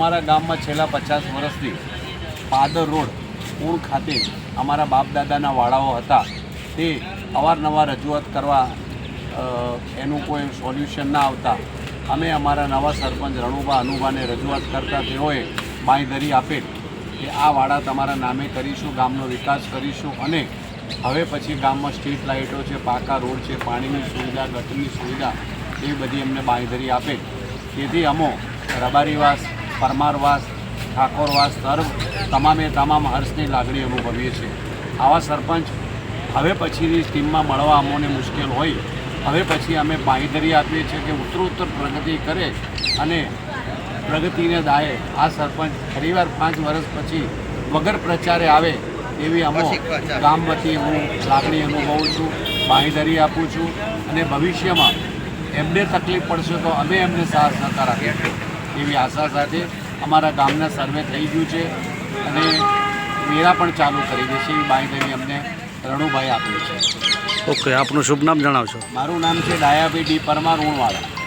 અમારા ગામમાં છેલ્લા પચાસ વર્ષથી પાદર રોડ, પૂણ ખાતે અમારા બાપ દાદાના વાડાઓ હતા. તે અવારનવાર રજૂઆત કરવા એનું કોઈ સોલ્યુશન ના આવતા. અમે અમારા નવા સરપંચ રણુભા અનુભાને રજૂઆત કરતા તેઓએ બાંયધરી આપેલ કે આ વાડા તમારા નામે કરીશું, ગામનો વિકાસ કરીશું અને હવે પછી ગામમાં સ્ટ્રીટ લાઇટો છે, પાકા રોડ છે, પાણીની સુવિધા, ગટરની સુવિધા, એ બધી અમને બાંયધરી આપે. તેથી અમો રબારીવાસ પરમારવાસ ઠાકોરવાસ સર્વ તમામે તમામ હર્ષની લાગણી અનુભવીએ છીએ. આવા સરપંચ હવે પછીની ટીમમાં મળવા અમોને મુશ્કેલ હોય. હવે પછી અમે બાંયધરી આપીએ છીએ કે ઉત્તરોત્તર પ્રગતિ કરે અને પ્રગતિને દાય આ સરપંચ ફરીવાર પાંચ વર્ષ પછી વગર પ્રચારે આવે એવી અમો ગામ વતી હું લાગણી અનુભવું છું બાંયધરી આપું છું અને ભવિષ્યમાં એમને તકલીફ પડશે તો અમે એમને સાથ સહકાર આપીશું એવી આશા સાથે અમારા ગામના સર્વે થઈ ગયું છે અને મેળા પણ ચાલુ કરી દેશે એવી બાંયધરી અમને રણુભાઈ આપ્યું છે. ઓકે આપનું શુભ નામ જણાવશો? મારું નામ છે ડાયાભાઈ ડી પરમાર ઉણવાળા.